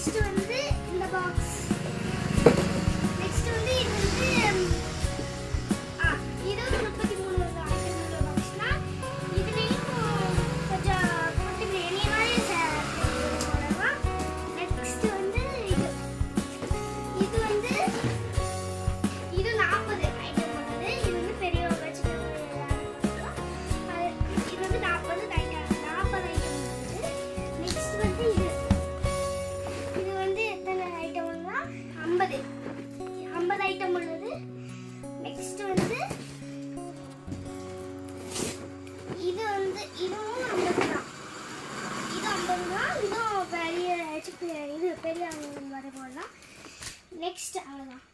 still இதுவும் ஐம்பது தான் இது ஐம்பது தான் இதுவும் பெரிய சிப்பி இது பெரிய வரை போடலாம் நெக்ஸ்ட் அவ்வளோதான்